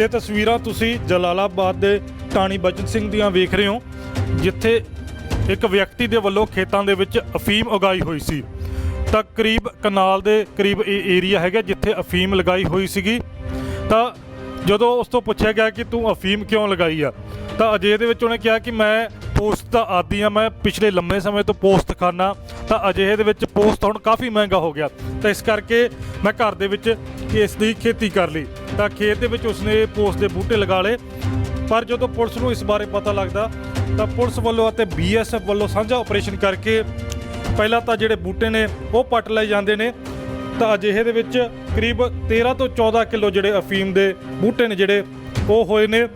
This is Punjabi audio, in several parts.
ਇਹ ਤਸਵੀਰਾਂ ਤੁਸੀਂ ਜਲਾਲਾਬਾਦ ਦੇ ਟਾਣੀ ਬਚਨ ਸਿੰਘ ਦੀਆਂ ਵੇਖ ਰਹੇ ਹੋ, ਜਿੱਥੇ ਇੱਕ ਵਿਅਕਤੀ ਦੇ ਵੱਲੋਂ ਖੇਤਾਂ ਦੇ ਵਿੱਚ ਅਫੀਮ ਉਗਾਈ ਹੋਈ ਸੀ। ਤਾਂ ਕਰੀਬ ਕਨਾਲ ਦੇ ਕਰੀਬ ਇਹ ਏਰੀਆ ਹੈਗਾ ਜਿੱਥੇ ਅਫੀਮ ਲਗਾਈ ਹੋਈ ਸੀਗੀ। ਤਾਂ ਜਦੋਂ ਉਸ ਤੋਂ ਪੁੱਛਿਆ ਗਿਆ ਕਿ ਤੂੰ ਅਫੀਮ ਕਿਉਂ ਲਗਾਈ ਆ, ਤਾਂ ਅਜੇ ਦੇ ਵਿੱਚ ਉਹਨੇ ਕਿਹਾ ਕਿ ਮੈਂ ਪੋਸਟ ਦਾ ਆਦੀ ਆ, ਮੈਂ ਪਿਛਲੇ ਲੰਮੇ ਸਮੇਂ ਤੋਂ ਪੋਸਟ ਖਾਨਾ, ਤਾਂ ਅਜਿਹੇ ਦੇ ਵਿੱਚ ਪੋਸਟ ਹੁਣ ਕਾਫੀ ਮਹਿੰਗਾ ਹੋ ਗਿਆ। ਤਾਂ ਇਸ ਕਰਕੇ ਮੈਂ ਘਰ ਦੇ ਵਿੱਚ ਇਸ ਦੀ ਖੇਤੀ ਕਰ ਲਈ। ਤਾਂ ਖੇਤ ਦੇ ਵਿੱਚ ਉਸਨੇ ਪੋਸਟ ਦੇ ਬੂਟੇ ਲਗਾ ਲਏ। ਪਰ ਜਦੋਂ ਪੁਲਿਸ ਨੂੰ ਇਸ ਬਾਰੇ ਪਤਾ ਲੱਗਦਾ, ਤਾਂ ਪੁਲਿਸ ਵੱਲੋਂ ਅਤੇ ਬੀਐਸਐਫ ਵੱਲੋਂ ਸਾਂਝਾ ਆਪਰੇਸ਼ਨ ਕਰਕੇ ਪਹਿਲਾਂ ਤਾਂ ਜਿਹੜੇ ਬੂਟੇ ਨੇ, ਉਹ ਪੱਟ ਲਏ ਜਾਂਦੇ ਨੇ। ਤਾਂ ਅਜਿਹੇ ਦੇ ਵਿੱਚ ਕਰੀਬ 13 ਤੋਂ 14 ਕਿਲੋ ਜਿਹੜੇ ਅਫੀਮ ਦੇ ਬੂਟੇ ਨੇ ਜਿਹੜੇ, ਉਹ ਹੋਏ ਨੇ।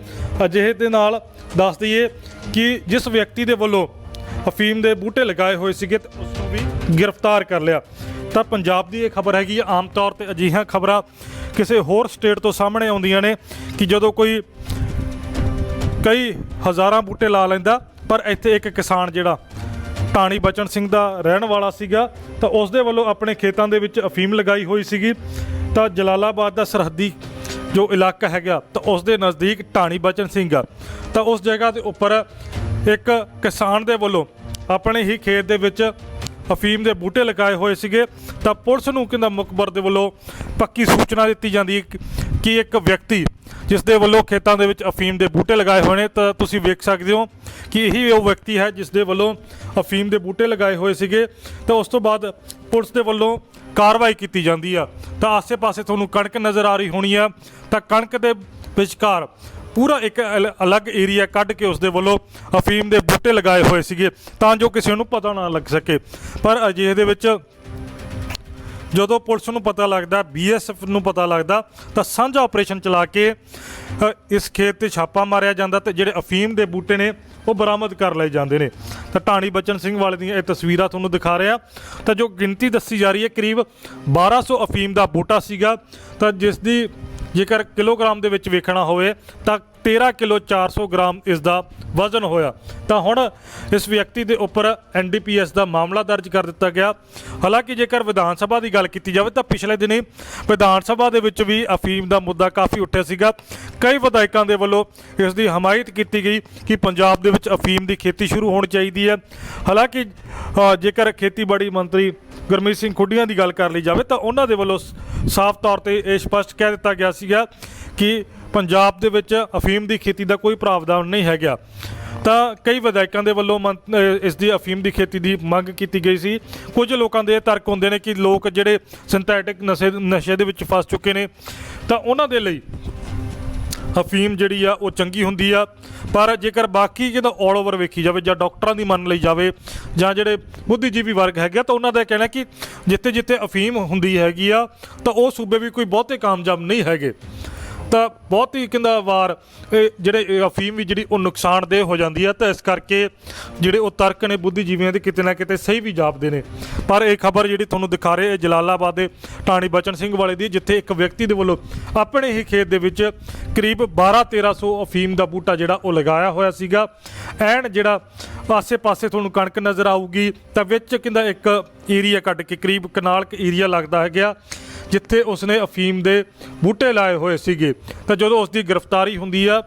ਅਜਿਹੇ ਦੇ ਨਾਲ ਦੱਸ ਦਈਏ ਕਿ ਜਿਸ ਵਿਅਕਤੀ ਦੇ ਵੱਲੋਂ ਅਫੀਮ ਦੇ ਬੂਟੇ ਲਗਾਏ ਹੋਏ ਸੀਗੇ, ਤੇ ਉਸ ਨੂੰ ਵੀ ਗ੍ਰਿਫਤਾਰ ਕਰ ਲਿਆ। ਤਾਂ ਪੰਜਾਬ ਦੀ ਇਹ ਖਬਰ ਹੈਗੀ ਆਮ ਤੌਰ ਤੇ ਅਜਿਹੀਆਂ ਖਬਰਾਂ ਕਿਸੇ ਹੋਰ ਸਟੇਟ ਤੋਂ ਸਾਹਮਣੇ ਆਉਂਦੀਆਂ ਨੇ ਕਿ ਜਦੋਂ ਕੋਈ ਕਈ ਹਜ਼ਾਰਾਂ ਬੂਟੇ ਲਾ ਲੈਂਦਾ, ਪਰ ਇੱਥੇ ਇੱਕ ਕਿਸਾਨ ਜਿਹੜਾ ਟਾਣੀ ਬਚਨ ਸਿੰਘ ਦਾ ਰਹਿਣ ਵਾਲਾ ਸੀਗਾ, ਤਾਂ ਉਸ ਦੇ ਵੱਲੋਂ ਆਪਣੇ ਖੇਤਾਂ ਦੇ ਵਿੱਚ ਅਫੀਮ ਲਗਾਈ ਹੋਈ ਸੀਗੀ। ਤਾਂ ਜਲਾਲਾਬਾਦ ਦਾ ਸਰਹੱਦੀ ਜੋ ਇਲਾਕਾ ਹੈਗਾ, ਤਾਂ ਉਸ ਦੇ ਨਜ਼ਦੀਕ ਟਾਣੀ ਬਚਨ ਸਿੰਘ ਆ। ਤਾਂ ਉਸ ਜਗ੍ਹਾ ਦੇ ਉੱਪਰ ਇੱਕ ਕਿਸਾਨ ਦੇ ਵੱਲੋਂ ਆਪਣੇ ਹੀ ਖੇਤ ਦੇ ਵਿੱਚ ਅਫੀਮ ਦੇ ਬੂਟੇ ਲਗਾਏ ਹੋਏ ਸੀਗੇ ਤਾਂ ਪੁਲਿਸ ਨੂੰ ਕਹਿੰਦਾ ਮੁਖਬਰ ਦੇ ਵੱਲੋਂ ਪੱਕੀ ਸੂਚਨਾ ਦਿੱਤੀ ਜਾਂਦੀ ਹੈ ਕਿ- ਕਿ ਇੱਕ ਵਿਅਕਤੀ ਜਿਸ ਦੇ ਵੱਲੋਂ ਖੇਤਾਂ ਦੇ ਵਿੱਚ ਅਫੀਮ ਦੇ ਬੂਟੇ ਲਗਾਏ ਹੋਏ ਨੇ, ਤਾਂ ਤੁਸੀਂ ਵੇਖ ਸਕਦੇ ਹੋ ਕਿ ਇਹੀ ਉਹ ਵਿਅਕਤੀ ਹੈ ਜਿਸ ਦੇ ਵੱਲੋਂ ਅਫੀਮ ਦੇ ਬੂਟੇ ਲਗਾਏ ਹੋਏ ਸੀਗੇ। ਤਾਂ ਉਸ ਤੋਂ ਬਾਅਦ ਪੁਲਿਸ ਦੇ ਵੱਲੋਂ ਕਾਰਵਾਈ ਕੀਤੀ ਜਾਂਦੀ ਆ। ਤਾਂ ਆਸੇ-ਪਾਸੇ ਤੁਹਾਨੂੰ ਕਣਕ ਨਜ਼ਰ ਆ ਰਹੀ ਹੋਣੀ ਆ। ਤਾਂ ਕਣਕ ਦੇ ਵਿਚਕਾਰ ਪੂਰਾ ਇੱਕ ਅਲ- ਅਲੱਗ ਏਰੀਆ ਕੱਢ ਕੇ ਉਸ ਦੇ ਵੱਲੋਂ ਅਫੀਮ ਦੇ ਬੂਟੇ ਲਗਾਏ ਹੋਏ ਸੀਗੇ ਤਾਂ ਜੋ ਕਿਸੇ ਨੂੰ ਪਤਾ ਨਾ ਲੱਗ ਸਕੇ। ਪਰ ਅਜਿਹੇ ਦੇ ਵਿੱਚ ਜਦੋਂ ਪੁਲਿਸ ਨੂੰ ਪਤਾ ਲੱਗਦਾ ਬੀਐਸਐਫ ਨੂੰ ਪਤਾ ਲੱਗਦਾ ਤਾਂ ਸਾਂਝਾ ਆਪਰੇਸ਼ਨ ਚਲਾ ਕੇ ਅ, ਇਸ ਖੇਤ ਤੇ ਛਾਪਾ ਮਾਰਿਆ ਜਾਂਦਾ ਤੇ ਜਿਹੜੇ ਅਫੀਮ ਦੇ ਬੂਟੇ ਨੇ ਉਹ ਬਰਾਮਦ ਕਰ ਲਏ ਜਾਂਦੇ ਨੇ। ਤਾਂ ਢਾਣੀ ਬਚਨ ਸਿੰਘ ਵਾਲੇ ਦੀਆਂ ਇਹ ਤਸਵੀਰਾਂ ਤੁਹਾਨੂੰ ਦਿਖਾ ਰਿਹਾ। ਤਾਂ ਜੋ ਗਿਣਤੀ ਦੱਸੀ ਜਾ ਰਹੀ ਹੈ ਕਰੀਬ 1200 ਅਫੀਮ ਦਾ ਬੂਟਾ ਸੀਗਾ। ਤਾਂ ਜਿਸ ਦੀ ਜੇਕਰ ਕਿਲੋਗ੍ਰਾਮ ਦੇ ਵਿੱਚ ਵੇਖਣਾ ਹੋਵੇ ਤਾਂ 13 ਕਿਲੋ 400 ਗ੍ਰਾਮ ਇਸ ਦਾ ਵਜ਼ਨ ਹੋਇਆ। ਤਾਂ ਹੁਣ ਇਸ ਵਿਅਕਤੀ ਦੇ ਉੱਪਰ ਐਨਡੀਪੀਐਸ ਦਾ ਮਾਮਲਾ ਦਰਜ ਕਰ ਦਿੱਤਾ ਗਿਆ। ਹਾਲਾਂਕਿ ਜੇਕਰ ਵਿਧਾਨ ਸਭਾ ਦੀ ਗੱਲ ਕੀਤੀ ਜਾਵੇ ਤਾਂ ਪਿਛਲੇ ਦਿਨੀ ਵਿਧਾਨ ਸਭਾ ਦੇ ਵਿੱਚ ਵੀ ਅਫੀਮ ਦਾ ਮੁੱਦਾ ਕਾਫੀ ਉੱਠਿਆ ਸੀਗਾ। ਕਈ ਵਿਧਾਇਕਾਂ ਦੇ ਵੱਲੋਂ ਇਸ ਦੀ ਹਮਾਇਤ ਕੀਤੀ ਗਈ ਕਿ ਪੰਜਾਬ ਦੇ ਵਿੱਚ ਅਫੀਮ ਦੀ ਖੇਤੀ ਸ਼ੁਰੂ ਹੋਣੀ ਚਾਹੀਦੀ ਹੈ। ਹਾਲਾਂਕਿ ਜੇਕਰ ਖੇਤੀਬਾੜੀ ਮੰਤਰੀ ਗੁਰਮੀਤ ਸਿੰਘ ਖੁੱਡੀਆਂ ਦੀ ਗੱਲ ਕਰ ਲਈ ਜਾਵੇ ਤਾਂ ਉਹਨਾਂ ਦੇ ਵੱਲੋਂ ਸਾਫ਼ ਤੌਰ ਤੇ ਇਹ ਸਪਸ਼ਟ ਕਹਿ ਦਿੱਤਾ ਗਿਆ ਸੀਗਾ ਕਿ ਪੰਜਾਬ ਦੇ ਵਿੱਚ ਅਫੀਮ ਦੀ ਖੇਤੀ ਦਾ ਕੋਈ ਪ੍ਰਾਵਧਾਨ ਨਹੀਂ ਹੈਗਾ। ਤਾਂ ਕਈ ਵਿਧਾਇਕਾਂ ਦੇ ਵੱਲੋਂ ਮੰਤ- ਇਸ ਦੀ ਅਫੀਮ ਦੀ ਖੇਤੀ ਦੀ ਮੰਗ ਕੀਤੀ ਗਈ ਸੀ। ਕੁਝ ਲੋਕਾਂ ਦੇ ਇਹ ਤਰਕ ਹੁੰਦੇ ਨੇ ਕਿ ਲੋਕ ਜਿਹੜੇ ਸਿੰਥੈਟਿਕ ਨਸ਼ੇ ਨਸ਼ੇ ਦੇ ਵਿੱਚ ਫਸ ਚੁੱਕੇ ਨੇ, ਤਾਂ ਉਹਨਾਂ ਦੇ ਲਈ ਅਫੀਮ ਜਿਹੜੀ ਆ, ਉਹ ਚੰਗੀ ਹੁੰਦੀ ਆ। ਪਰ ਜੇਕਰ ਬਾਕੀ ਜਿਹਦਾ 올 ਓਵਰ ਵੇਖੀ ਜਾਵੇ ਜਾਂ ਡਾਕਟਰਾਂ ਦੀ ਮੰਨ ਲਈ ਜਾਵੇ ਜਾਂ ਜਿਹੜੇ ਬੁੱਧੀਜੀਵੀ ਵਰਗ ਹੈਗੇ ਆ, ਤਾਂ ਉਹਨਾਂ ਦਾ ਇਹ ਕਹਿਣਾ ਕਿ ਜਿੱਥੇ ਜਿੱਥੇ ਅਫੀਮ ਹੁੰਦੀ ਹੈਗੀ ਆ, ਤਾਂ ਉਹ ਸੂਬੇ ਵੀ ਕੋਈ ਬਹੁਤੇ ਕਾਮਯਾਬ ਨਹੀਂ ਹੈਗੇ। ਤਾਂ ਬਹੁਤ ਹੀ ਕਹਿੰਦਾ ਵਾਰ, ਇਹ ਜਿਹੜੇ ਅਫੀਮ ਵੀ ਜਿਹੜੀ ਉਹ ਨੁਕਸਾਨਦੇਹ ਹੋ ਜਾਂਦੀ ਆ, ਤਾਂ ਇਸ ਕਰਕੇ ਜਿਹੜੇ ਉਹ ਤਰਕ ਨੇ ਬੁੱਧੀਜੀਵੀਆਂ ਦੇ ਕਿਤੇ ਨਾ ਕਿਤੇ ਸਹੀ ਵੀ ਜਾਪਦੇ ਨੇ। ਪਰ ਇਹ ਖਬਰ ਜਿਹੜੀ ਤੁਹਾਨੂੰ ਦਿਖਾ ਰਹੇ ਇਹ ਜਲਾਲਾਬਾਦ ਦੇ ਟਾਣੀ ਬਚਨ ਸਿੰਘ ਵਾਲੇ ਦੀ, ਜਿੱਥੇ ਇੱਕ ਵਿਅਕਤੀ ਦੇ ਵੱਲੋਂ ਆਪਣੇ ਹੀ ਖੇਤ ਦੇ ਵਿੱਚ ਕਰੀਬ 12 1300 ਅਫੀਮ ਦਾ ਬੂਟਾ ਜਿਹੜਾ ਉਹ ਲਗਾਇਆ ਹੋਇਆ ਸੀਗਾ। ਐਨ ਜਿਹੜਾ ਆਸੇ-ਪਾਸੇ ਤੁਹਾਨੂੰ ਕਣਕ ਨਜ਼ਰ ਆਊਗੀ, ਤਾਂ ਵਿੱਚ ਕਹਿੰਦਾ ਇੱਕ ਏਰੀਆ ਕੱਢ ਕੇ, ਕਰੀਬ ਕਨਾਲ ਏਰੀਆ ਲੱਗਦਾ ਹੈਗਾ। ਜਿੱਥੇ ਉਸਨੇ ਅਫੀਮ ਦੇ ਬੂਟੇ ਲਾਏ ਹੋਏ ਸੀਗੇ। ਤਾਂ ਜਦੋਂ ਉਸ ਦੀ ਗ੍ਰਿਫਤਾਰੀ ਹੁੰਦੀ ਆ,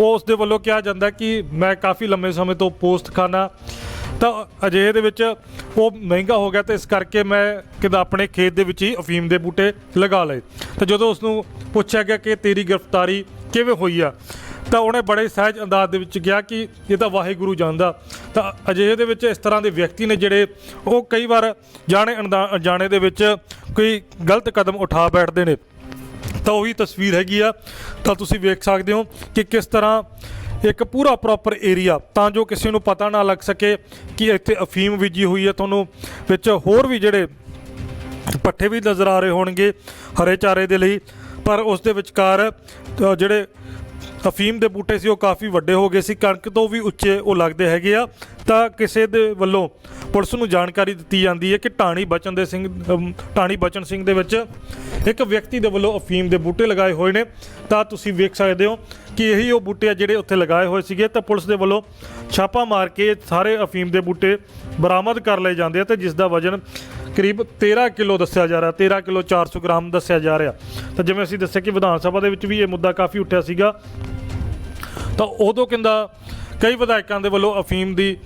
ਉਹ ਉਸ ਦੇ ਵੱਲੋਂ ਕਿਹਾ ਜਾਂਦਾ ਕਿ ਮੈਂ ਕਾਫੀ ਲੰਮੇ ਸਮੇਂ ਤੋਂ ਪੋਸਟ ਖਾਨਾ ਤਾਂ ਅਜਿਹੇ ਦੇ ਵਿੱਚ ਉਹ ਮਹਿੰਗਾ ਹੋ ਗਿਆ ਤੇ ਇਸ ਕਰਕੇ ਮੈਂ ਕਿਦਾ ਆਪਣੇ ਖੇਤ ਦੇ ਵਿੱਚ ਹੀ ਅਫੀਮ ਦੇ ਬੂਟੇ ਲਗਾ ਲਏ। ਤਾਂ ਜਦੋਂ ਉਸ ਨੂੰ ਪੁੱਛਿਆ ਗਿਆ ਕਿ ਤੇਰੀ ਗ੍ਰਿਫਤਾਰੀ ਕਿਵੇਂ ਹੋਈ ਆ ਤਾਂ ਉਹਨੇ ਬੜੇ ਸਹਿਜ ਅੰਦਾਜ਼ ਦੇ ਵਿੱਚ ਕਿਹਾ ਕਿ ਇਹ ਤਾਂ ਵਾਹਿਗੁਰੂ ਜਾਣਦਾ। ਤਾਂ ਅਜਿਹੇ ਦੇ ਵਿੱਚ ਇਸ ਤਰ੍ਹਾਂ ਦੇ ਵਿਅਕਤੀ ਨੇ ਜਿਹੜੇ, ਉਹ ਕਈ ਵਾਰ ਜਾਣੇ ਅਣਦਾ- ਅਣਜਾਣੇ ਦੇ ਵਿੱਚ ਕੋਈ ਗਲਤ ਕਦਮ ਉਠਾ ਬੈਠਦੇ ਨੇ। ਤਾਂ ਉਹੀ ਤਸਵੀਰ ਹੈਗੀ ਆ। ਤਾਂ ਤੁਸੀਂ ਵੇਖ ਸਕਦੇ ਹੋ ਕਿ ਕਿਸ ਤਰ੍ਹਾਂ ਇੱਕ ਪੂਰਾ ਪ੍ਰੋਪਰ ਏਰੀਆ ਤਾਂ ਜੋ ਕਿਸੇ ਨੂੰ ਪਤਾ ਨਾ ਲੱਗ ਸਕੇ ਕਿ ਇੱਥੇ ਅਫੀਮ ਬੀਜੀ ਹੋਈ ਹੈ ਤੁਹਾਨੂੰ, ਵਿੱਚ ਹੋਰ ਵੀ ਜਿਹੜੇ ਪੱਠੇ ਵੀ ਨਜ਼ਰ ਆ ਰਹੇ ਹੋਣਗੇ ਹਰੇ ਚਾਰੇ ਦੇ ਲਈ। ਪਰ ਉਸ ਦੇ ਵਿਚਕਾਰ ਜਿਹੜੇ ਅਫੀਮ ਦੇ ਬੂਟੇ ਸੀ, ਉਹ ਕਾਫੀ ਵੱਡੇ ਹੋ ਗਏ ਸੀ, ਕਣਕ ਤੋਂ ਵੀ ਉੱਚੇ ਉਹ ਲੱਗਦੇ ਹੈਗੇ ਆ। ਤਾਂ ਕਿਸੇ ਦੇ ਵੱਲੋਂ ਪੁਲਿਸ ਨੂੰ ਜਾਣਕਾਰੀ ਦਿੱਤੀ ਜਾਂਦੀ ਹੈ ਕਿ ਟਾਣੀ ਬਚਨ ਦੇ ਸਿੰਘ ਟਾਣੀ ਬਚਨ ਸਿੰਘ ਦੇ ਵਿੱਚ ਇੱਕ ਵਿਅਕਤੀ ਦੇ ਵੱਲੋਂ ਅਫੀਮ ਦੇ ਬੂਟੇ ਲਗਾਏ ਹੋਏ ਨੇ। ਤਾਂ ਤੁਸੀਂ ਵੇਖ ਸਕਦੇ ਹੋ ਕਿ ਇਹੀ ਉਹ ਬੂਟੇ ਆ ਜਿਹੜੇ ਉੱਥੇ ਲਗਾਏ ਹੋਏ ਸੀਗੇ। ਤਾਂ ਪੁਲਿਸ ਦੇ ਵੱਲੋਂ ਛਾਪਾ ਮਾਰ ਕੇ ਸਾਰੇ ਅਫੀਮ ਦੇ ਬੂਟੇ ਬਰਾਮਦ ਕਰ ਲਏ ਜਾਂਦੇ ਆ ਤੇ ਜਿਸ ਦਾ ਵਜਨ ਕਰੀਬ 13 ਕਿਲੋ ਦੱਸਿਆ ਜਾ ਰਿਹਾ 13 ਕਿਲੋ 400 ਗ੍ਰਾਮ ਦੱਸਿਆ ਜਾ ਰਿਹਾ। ਤਾਂ ਜਿਵੇਂ ਅਸੀਂ ਦੱਸਿਆ ਕਿ ਵਿਧਾਨ ਸਭਾ ਦੇ ਵਿੱਚ ਵੀ ਇਹ ਮੁੱਦਾ ਕਾਫੀ ਉੱਠਿਆ ਸੀਗਾ। ਤਾਂ ਉਦੋਂ ਕਹਿੰਦਾ, ਕਈ ਵਿਧਾਇਕਾਂ ਦੇ ਵੱਲੋਂ ਅਫੀਮ ਦੀ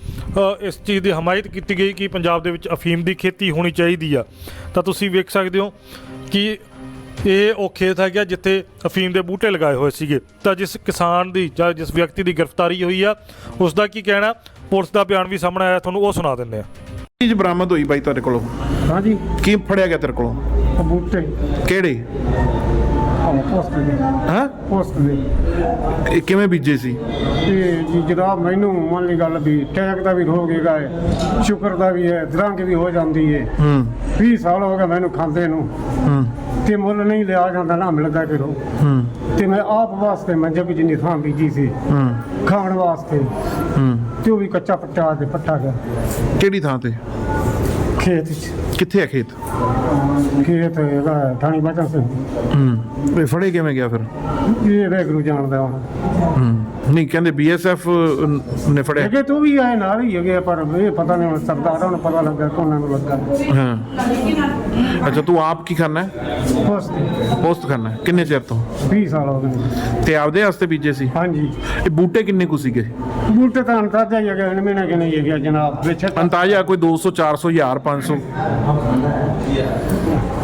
ਇਸ ਚੀਜ਼ ਦੀ ਹਮਾਇਤ ਕੀਤੀ ਗਈ ਕਿ ਪੰਜਾਬ ਦੇ ਵਿੱਚ ਅਫੀਮ ਦੀ ਖੇਤੀ ਹੋਣੀ ਚਾਹੀਦੀ ਆ। ਤਾਂ ਤੁਸੀਂ ਵੇਖ ਸਕਦੇ ਹੋ ਕਿ ਇਹ ਉਹ ਖੇਤ ਹੈਗਾ ਜਿੱਥੇ ਅਫੀਮ ਦੇ ਬੂਟੇ ਲਗਾਏ ਹੋਏ ਸੀਗੇ। ਤਾਂ ਜਿਸ ਕਿਸਾਨ ਦੀ ਜਾਂ ਜਿਸ ਵਿਅਕਤੀ ਦੀ ਗ੍ਰਿਫਤਾਰੀ ਹੋਈ ਆ ਉਸ ਦਾ ਕੀ ਕਹਿਣਾ? ਪੁਲਿਸ ਦਾ ਬਿਆਨ ਵੀ ਸਾਹਮਣੇ ਆਇਆ, ਤੁਹਾਨੂੰ ਉਹ ਸੁਣਾ ਦਿੰਦੇ ਆ। ਚੀਜ਼ ਬਰਾਮਦ ਹੋਈ ਬਾਈ ਤੁਹਾਡੇ ਕੋਲੋਂ? ਹਾਂਜੀ। ਕੀ ਫੜਿਆ ਗਿਆ ਤੇਰੇ ਕੋਲੋਂ? ਬੂਟੇ। ਕਿਹੜੇ? ਪੋਸਟ ਦੇ। ਹਾਂ? ਪੋਸਟ ਦੇ। ਇਹ ਕਿਵੇਂ ਬੀਜੇ ਸੀ? ਤੇ ਜੀ ਜਨਾਬ ਮੈਨੂੰ ਮੰਨ ਲਈ ਗੱਲ ਵੀ ਟੈਗ ਦਾ ਵੀ ਹੋ ਗਏਗਾ ਹੈ ਸ਼ੁਕਰ ਦਾ ਵੀ ਹੈ ਦਰੰਗ ਵੀ ਹੋ ਜਾਂਦੀ ਹੈ। ਹੂੰ। 20 ਸਾਲ ਹੋ ਗਏ ਮੈਨੂੰ ਖਾਂਦੇ ਨੂੰ। ਹੂੰ। ਤੇ ਮੁੱਲ ਨਹੀਂ ਲਿਆ ਜਾਂਦਾ ਨਾ ਮਿਲਦਾ ਕਿਰੋ ਹੂੰ। ਤੇ ਮੈਂ ਆਪ ਵਾਸਤੇ ਮੈਂ ਜਬ ਜਿੰਨੀ ਥਾਂ ਬੀਜੀ ਸੀ ਹੂੰ। ਖਾਣ ਵਾਸਤੇ ਹੂੰ। ਤੇ ਉਹ ਵੀ ਕੱਚਾ ਪੱਟਾ ਤੇ ਪੱਟਾ ਗਿਆ। ਕਿਹੜੀ ਥਾਂ ਤੇ? ਖੇਤ 'ਚ। ਕਿੱਥੇ ਹੈ ਖੇਤ? ਖੇਤ ਹੈਗਾ ਥਾਣੀ ਬਚਨ ਸਿੰਘ। ਹੂੰ। ਇਹ ਫੜੇ ਕਿਵੇਂ ਗਿਆ ਫਿਰ? ਇਹ ਵੈਗਰੂ ਜਾਣਦਾ ਹੁਣ। ਹੂੰ। ਨਹੀਂ ਕਹਿੰਦੇ ਬੀਐਸਐਫ ਨੇ ਫੜਿਆ। ਹੈਗੇ ਤੂੰ ਵੀ ਆਏ ਨਾਲ ਹੀ ਹੈਗੇ ਆ, ਪਰ ਇਹ ਪਤਾ ਨਹੀਂ ਸਰਦਾਰਾਂ ਨੂੰ ਪਤਾ ਲੱਗਾ ਕੋਨਾਂ ਨੂੰ ਲੱਗਾ। ਹਾਂ। ਅੱਛਾ ਤੂੰ ਆਪ ਕੀ ਕਰਨਾ ਹੈ? ਪੋਸਟ ਪੋਸਟ ਕਰਨਾ ਹੈ? ਕਿੰਨੇ ਚਿਰ ਤੋਂ? 20 ਸਾਲ ਹੋ ਗਏ ਤੇ ਆਪਦੇ ਵਾਸਤੇ ਬੀਜੇ ਸੀ? ਹਾਂਜੀ। ਇਹ ਬੂਟੇ ਕਿੰਨੇ ਕੁ ਸੀਗੇ? ਬੂਟੇ ਤਾਂ ਅੰਤਾਜਾ ਹੀ ਹੈਗੇ ਹਨ ਮਹੀਨੇ ਕਿ ਨਹੀਂ ਹੈਗੇ ਜਨਾਬ ਵਿੱਚ ਅੰਤਾਜ਼ਾ ਕੋਈ 200 400 1000 500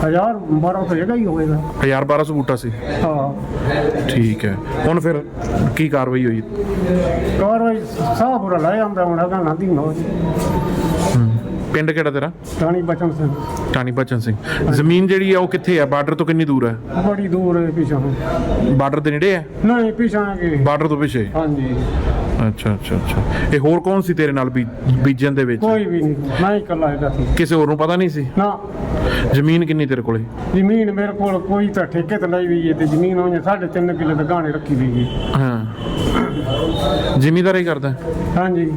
ਹਜ਼ਾਰ ਬਾਰਾਂ ਤਾਂ ਹੈਗਾ ਹੀ ਹੋਵੇਗਾ 1000 1200 ਬੂਟਾ ਸੀ। ਹਾਂ। ਠੀਕ ਹੈ। ਹੁਣ ਫਿਰ ਕੀ ਕਾਰਵਾਈ ਹੋਈ? ਕਾਰਵਾਈ ਸਾਹ ਬੁਰਾ ਲੈ ਆਉਂਦਾ ਹੁਣ ਅਗਾ ਨਾ ਦੀ ਨੋ ਪਿੰਡ ਕਿਹੜਾ ਤੇਰਾ? ਟਾਣੀ ਬਚਨ ਸਿੰਘ। ਟਾਣੀ ਬਚਨ ਸਿੰਘ। ਜ਼ਮੀਨ ਜਿਹੜੀ ਆ ਉਹ ਕਿੱਥੇ ਆ? ਬਾਰਡਰ ਤੋਂ ਕਿੰਨੀ ਦੂਰ ਹੈ ਬੜੀ ਦੂਰ ਹੈ ਪਿਛਾਂ। ਬਾਰਡਰ ਦੇ ਨੇੜੇ ਹੈ ਨਹੀਂ ਪਿਛਾਂ ਕੇ। ਬਾਰਡਰ ਤੋਂ ਪਿੱਛੇ? ਹਾਂਜੀ। ਅੱਛਾ ਅੱਛਾ ਅੱਛਾ। ਇਹ ਹੋਰ ਕੌਣ ਸੀ ਤੇਰੇ ਨਾਲ ਬੀ- ਬੀਜਣ ਦੇ ਵਿੱਚ? ਕੋਈ ਵੀ ਨਹੀਂ ਮੈਂ ਹੀ ਇਕੱਲਾ ਹੈਗਾ ਸੀ। ਕਿਸੇ ਹੋਰ ਨੂੰ ਪਤਾ ਨਹੀਂ ਸੀ? ਨਾ। ਜ਼ਮੀਨ ਕਿੰਨੀ ਤੇਰੇ ਕੋਲੇ? ਜ਼ਮੀਨ ਮੇਰੇ ਕੋਲ ਕੋਈ ਤਾਂ ਠੇਕੇ ਤੇ ਲਈ ਵੀ ਹੈ ਤੇ ਜ਼ਮੀਨ ਉਹਨੇ 3.5 ਕਿੱਲੇ ਦੇ ਗਾਣੇ ਰੱਖੀ ਵੀ ਹੈ ਹਾਂ। ਜ਼ਿਮੀਦਾਰੀ ਕਰਦਾ? ਹਾਂਜੀ।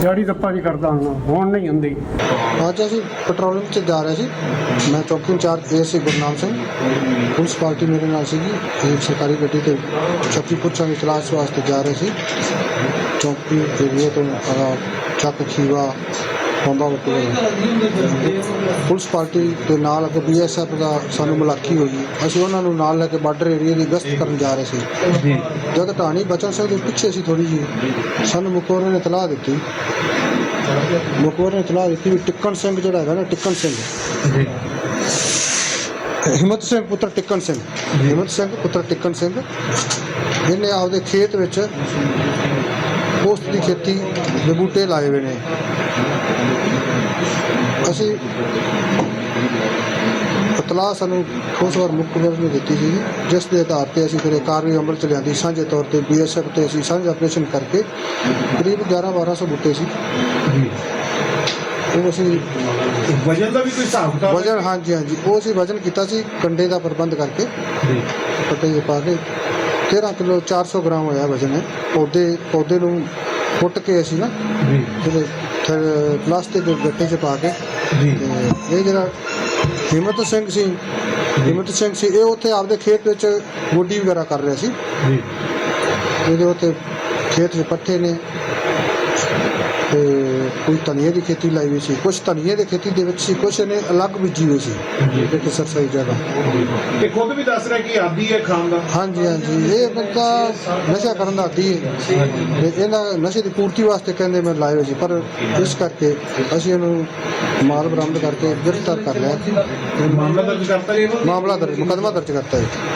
ਦਿਹਾੜੀ ਦੱਪਾ ਵੀ ਕਰਦਾ ਹੁਣ ਹੁਣ ਨਹੀਂ ਹੁੰਦੀ ਅੱਜ ਅਸੀਂ ਪੈਟਰੋਲਿੰਗ 'ਚ ਜਾ ਰਹੇ ਸੀ। ਮੈਂ ਚੌਕੀ in charge ASC Gurnam Singh. Police party ਮੇਰੇ ਨਾਲ ਸੀਗੀ। ਇਹ ਸਰਕਾਰੀ ਗੱਡੀ ਤੇ ਚੱਕੀ ਪੁੱਛਾਂ ਦੀ ਤਲਾਸ਼ ਵਾਸਤੇ ਜਾ ਰਹੇ ਸੀ। ਚੌਕੀ ਏਰੀਏ ਤੋਂ ਅਹ, ਚੱਕ ਖੀਵਾ ਵਟੂਆ ਪੁਲਿਸ ਪਾਰਟੀ ਦੇ ਨਾਲ ਅੱਗੇ ਬੀਐਸਐਫ ਦਾ ਸਾਨੂੰ ਮੁਲਾਕੀ ਹੋਈ। ਅਸੀਂ ਉਹਨਾਂ ਨੂੰ ਨਾਲ ਲੈ ਕੇ ਬਾਰਡਰ ਏਰੀਏ ਦੀ ਗਸ਼ਤ ਕਰਨ ਜਾ ਰਹੇ ਸੀ। ਜਦ ਢਾਣੀ ਬਚਨ ਸਿੰਘ ਦੇ ਪਿੱਛੇ ਸੀ ਥੋੜੀ ਜੀ ਸਾਨੂੰ ਮੁਕੋਰੇ ਨੇ ਤਲਾਹ ਦਿੱਤੀ। ਮੁਕੋਰੇ ਨੇ ਇਤਲਾਹ ਦਿੱਤੀ ਵੀ ਟਿੱਕਣ ਸਿੰਘ ਜਿਹੜਾ ਹੈਗਾ ਨਾ ਟਿੱਕਣ ਸਿੰਘ। ਹਿੰਮਤ ਸਿੰਘ ਪੁੱਤਰ ਟਿੱਕਣ ਸਿੰਘ। ਹਿੰਮਤ ਸਿੰਘ ਪੁੱਤਰ ਟਿੱਕਣ ਸਿੰਘ ਇਹਨੇ ਆਪਦੇ ਖੇਤ ਵਿੱਚ ਪੋਸਤ ਦੀ ਖੇਤੀ ਦੇ ਬੂਟੇ ਲਾਏ ਹੋਏ ਨੇ। ਅਸੀਂ ਇਤਲਾਹ ਸਾਨੂੰ ਉਸ ਵਾਰ ਮੁੱਖ ਖਬਰ ਨੇ ਦਿੱਤੀ ਸੀ ਜਿਸ ਦੇ ਆਧਾਰ ਤੇ ਅਸੀਂ ਫਿਰ ਕਾਰਵਾਈ ਅਮਲ ਚ ਲਿਆਂਦੀ। ਸਾਂਝੇ ਤੌਰ ਤੇ ਬੀਐਸਐਫ ਤੇ ਅਸੀਂ ਸਾਂਝਾ ਆਪਰੇਸ਼ਨ ਕਰਕੇ ਕਰੀਬ 11 1200 ਬੂਟੇ ਸੀ। ਉਹ ਅਸੀਂ ਵਜਨ ਦਾ ਵੀ ਕੋਈ ਹਿਸਾਬ ਕਿਤਾਬ ਵਜਨ ਹਾਂਜੀ ਹਾਂਜੀ। ਉਹ ਅਸੀਂ ਵਜਨ ਕੀਤਾ ਸੀ ਕੰਡੇ ਦਾ ਪ੍ਰਬੰਧ ਕਰਕੇ। ਪੱਟੇ ਜਿਹੇ ਪਾ ਕੇ। 13 ਕਿਲੋ 400 ਗ੍ਰਾਮ ਹੋਇਆ ਵਜਨ ਹੈ ਪੌਦੇ ਪੌਦੇ ਨੂੰ ਫੁੱਟ ਕੇ ਅਸੀਂ ਨਾ ਜਿਹੜੇ ਥੈ- ਪਲਾਸਟਿਕ ਦੇ ਗੱਟੇ 'ਚ ਪਾ ਕੇ। ਤੇ ਇਹ ਜਿਹੜਾ ਹਿੰਮਤ ਸਿੰਘ ਸੀ ਹਿੰਮਤ ਸਿੰਘ ਸੀ ਇਹ ਉੱਥੇ ਆਪਦੇ ਖੇਤ ਵਿੱਚ ਗੋਡੀ ਵਗੈਰਾ ਕਰ ਰਿਹਾ ਸੀ। ਇਹਦੇ ਉੱਤੇ ਖੇਤ 'ਚ ਪੱਠੇ ਨੇ। ਤੇ ਕੋਈ ਧਨੀਏ ਦੀ ਖੇਤੀ ਲਾਈ ਹੋਈ ਸੀ ਕੁਝ ਧਨੀਏ ਦੀ ਖੇਤੀ ਦੇ ਵਿੱਚ ਸੀ ਕੁਝ ਨੇ ਅਲੱਗ ਬੀਜੀ ਹੋਈ ਸੀ ਇੱਕ ਸਰਸਾਈ ਜਗ੍ਹਾ। ਇਹ ਖੁਦ ਵੀ ਦੱਸ ਰਿਹਾ ਕਿ ਆਦੀ ਹੈ ਦਾ? ਹਾਂਜੀ ਹਾਂਜੀ ਇਹ ਬੰਦਾ ਨਸ਼ਾ ਕਰਨ ਦਾ ਆਦੀ ਹੈ। ਤੇ ਇਹਨਾਂ ਨਸ਼ੇ ਦੀ ਪੂਰਤੀ ਵਾਸਤੇ ਕਹਿੰਦੇ ਮੈਂ ਲਾਏ ਹੋਏ ਸੀ ਪਰ ਇਸ ਕਰਕੇ ਅਸੀਂ ਇਹਨੂੰ ਮਾਲ ਬਰਾਮਦ ਕਰਕੇ ਗ੍ਰਿਫਤਾਰ ਕਰ ਲਿਆ। ਮਾਮਲਾ ਦਰਜ ਕਰਤਾ ਜੀ ਮਾਮਲਾ ਦਰਜ ਮੁਕੱਦਮਾ ਦਰਜ ਕਰਤਾ ਹੈ